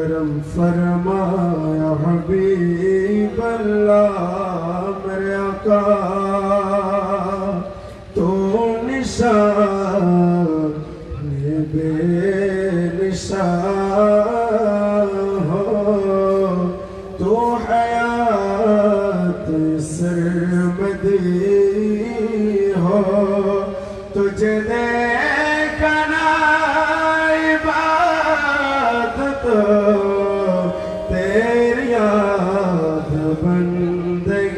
کرم فرمایا، حبیب اللہ میرے آقا۔ تو نشان بے نشان ہو۔ تو حیات سرمدی ہو۔ تجھے دیکھنا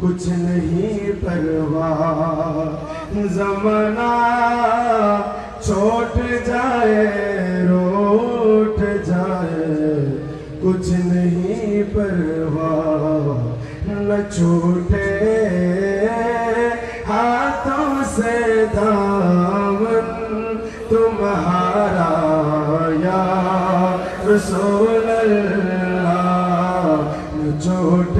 کچھ نہیں پرواہ۔ زمانہ چھوٹ جائے، روٹ جائے، کچھ نہیں پرواہ۔ نہ چھوٹے ہاتھوں سے دامن تمہارا، یا رسول اللہ۔ نہ چھوٹے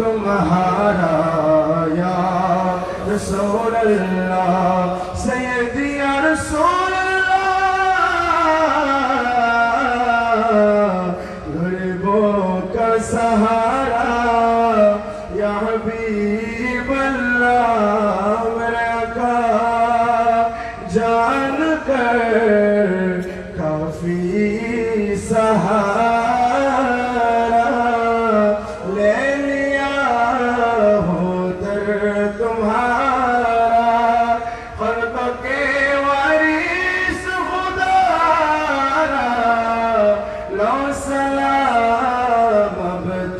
تمہارا یا رسول اللہ، سیدی یا رسول اللہ، غریبوں کا سہارا، یا حبیب اللہ، میرے آقا، جان کر کافی سہارا۔ لو سلام اب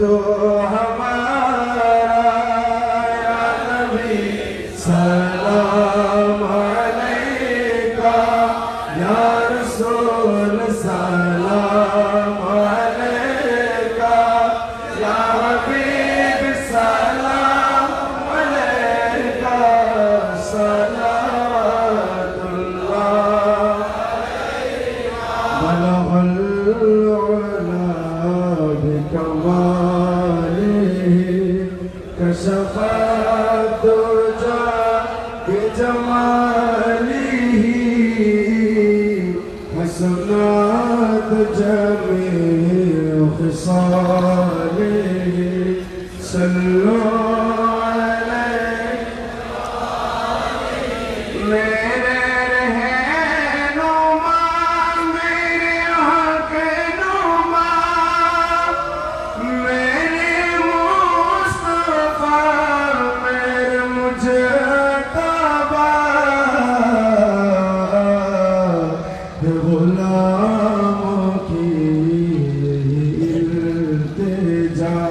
كشف الدجى بجماله حسنات جميع خصاله صلوا Tchau.